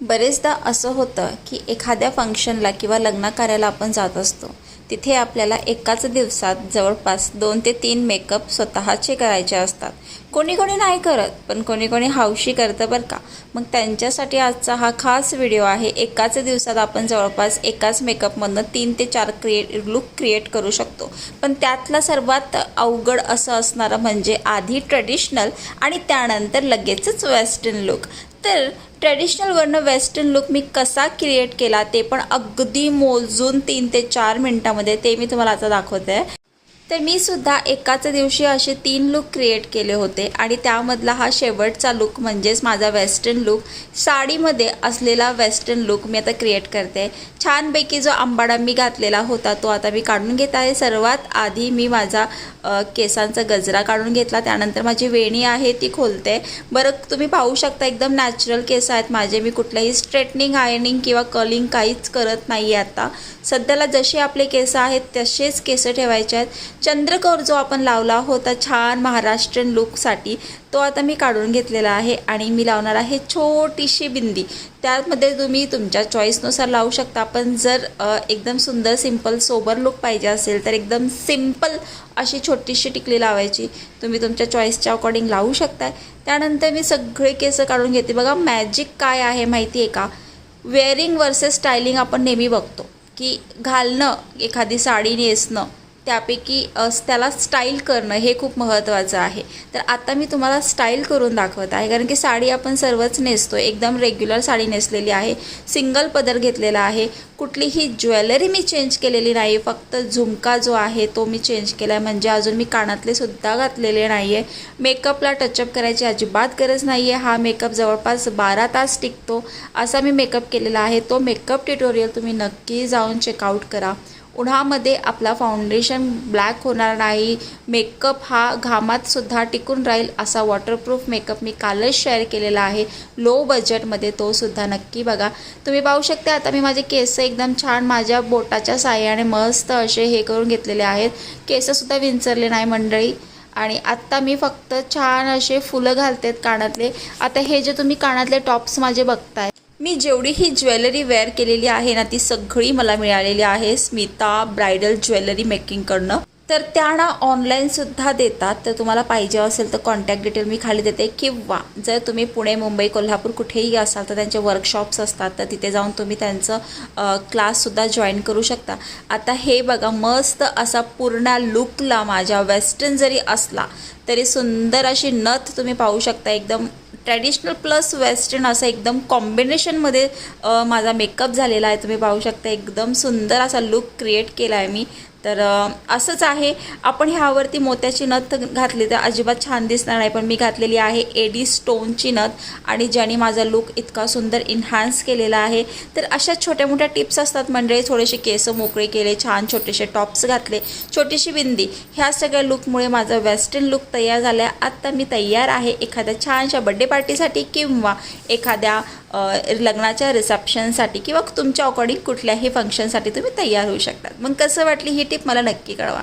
बरेचदा असं होतं की एखाद्या फंक्शनला किंवा लग्न कार्याला आपण जात असतो. तिथे आपल्याला एकाच दिवसात जवळपास दोन ते तीन मेकअप स्वतःचे करायचे असतात. कोणी कोणी नाही करत पण कोणी कोणी हौशी करतं बरं का. मग त्यांच्यासाठी आजचा हा खास व्हिडिओ आहे एकाच दिवसात आपण जवळपास एकाच मेकअपमधनं तीन ते चार क्रिएट लुक क्रिएट करू शकतो. पण त्यातला सर्वात अवघड असं असणारं म्हणजे आधी ट्रेडिशनल आणि त्यानंतर लगेचच वेस्टर्न लुक तर ट्रेडिशनलवरनं वेस्टर्न लुक मी कसा क्रिएट केला ते पण अगदी मोजून तीन ते चार मिनटामध्ये ते मी तुम्हाला आता दाखवते. तर मी सुद्धा एकाच दिवशी असे तीन लुक क्रिएट केले होते आणि त्यामधला हा शेवटचा लुक म्हणजेच माझा वेस्टर्न लुक साडीमध्ये असलेला वेस्टर्न लुक मी आता क्रिएट करते. छानपैकी जो आंबाडा मी घातलेला होता तो आता मी काढून घेत आहे. सर्वात आधी मी माझा केसांचा गजरा काढून घेतला. त्यानंतर माझी वेणी आहे ती खोलते. बरं तुम्ही पाहू शकता एकदम नॅचरल केस आहेत. माझे मी कुठलंही स्ट्रेटनिंग आयनिंग किंवा कलिंग काहीच करत नाही आहे आता. सध्याला जसे आपले केस आहेत तसेच केस ठेवायचे आहेत. चंद्रकोर जो आपण लावला होता छान महाराष्ट्रीयन लुकसाठी तो आता मी काढून घेतलेला आहे आणि मी लावणार आहे छोटीशी बिंदी. त्यामध्ये तुम्ही तुमच्या चॉईसनुसार लावू शकता पण जर एकदम सुंदर सिंपल सोबर लुक पाहिजे असेल तर एकदम सिंपल अशी छोटीशी टिकली लावायची. तुम्ही तुमच्या चॉईसच्या अकॉर्डिंग लावू शकता त्यानंतर मी सगळे केस काढून घेते. बघा मॅजिक काय आहे माहिती आहे का? वेअरिंग वर्सेस स्टायलिंग आपण नेहमी बघतो की घालणं एखादी साडी नेसणं त्यापैकी त्याला स्टाईल करणं हे खूप महत्त्वाचं आहे. तर आता मी तुम्हाला स्टाईल करून दाखवत आहे. कारण की साडी आपण सर्वच नेसतो. एकदम रेग्युलर साडी नेसलेली आहे. सिंगल पदर घेतलेला आहे. कुठलीही ज्वेलरी मी चेंज केलेली नाही फक्त झुमका जो आहे तो मी चेंज केला आहे म्हणजे अजून मी कानातले सुद्धा घातलेले नाही आहे मेकअपला टचअप करायची अजिबात गरज नाही आहे हा मेकअप जवळपास बारा तास टिकतो. असा मी मेकअप केलेला आहे. तो मेकअप ट्युटोरियल तुम्ही नक्की जाऊन चेकआउट करा. उन्हामध्ये आपला फाउंडेशन ब्लॅक होणार नाही. मेकअप हा घामातसुद्धा टिकून राहील असा वॉटरप्रूफ मेकअप मी कालच शेअर केलेला आहे. लो बजेटमध्ये तो सुद्धा नक्की बघा. तुम्ही पाहू शकता आता मी माझे केस एकदम छान माझ्या बोटाच्या साह्याने मस्त असे हे करून घेतलेले आहेत. केससुद्धा विंचरले नाही मंडळी. आणि आत्ता मी फक्त छान असे फुलं घालतेत कानातले. आता हे जे तुम्ही कानातले टॉप्स माझे बघताय. मी जेवढी ही ज्वेलरी वेअर केलेली आहे ना ती सगळी मला मिळालेली आहे स्मिता ब्रायडल ज्वेलरी मेकिंगकडनं तर त्या ना ऑनलाईनसुद्धा देतात. तर तुम्हाला पाहिजे असेल तर कॉन्टॅक्ट डिटेल मी खाली देते. किंवा जर तुम्ही पुणे मुंबई कोल्हापूर कुठेही असाल तर त्यांचे वर्कशॉप्स असतात. तर तिथे जाऊन तुम्ही त्यांचं क्लाससुद्धा जॉईन करू शकता. आता हे बघा मस्त असा पूर्ण लुकला माझ्या वेस्टर्न जरी असला तरी सुंदर अशी नथ तुम्ही पाहू शकता. एकदम ट्रॅडिशनल प्लस वेस्टर्न असं एकदम कॉम्बिनेशनमध्ये माझा मेकअप झालेला आहे. तुम्ही पाहू शकता एकदम सुंदर असा लुक क्रिएट केला आहे मी. तर असंच आहे. आपण ह्यावरती मोत्याची नथ घातली तर अजिबात छान दिसणार नाही पण मी घातलेली आहे एडी स्टोनची नथ आणि ज्याने माझा लुक इतका सुंदर इन्हान्स केलेला आहे. तर अशा छोट्या मोठ्या टिप्स असतात म्हणजे थोडेसे केस मोकळे केले छान छोटेसे टॉप्स घातले छोटीशी बिंदी. ह्या सगळ्या लुकमुळे माझा वेस्टर्न लुक तयार झाला आहे आत्ता मी तयार आहे एखाद्या छानशा बड्डे पार्टीसाठी किंवा एखाद्या लग्नाच्या रिसेप्शनसाठी किंवा तुमच्या अकॉर्डिंग कुठल्याही फंक्शनसाठी तुम्ही तयार होऊ शकतात. मग कसं वाटली ही टिप मला नक्की कळवा.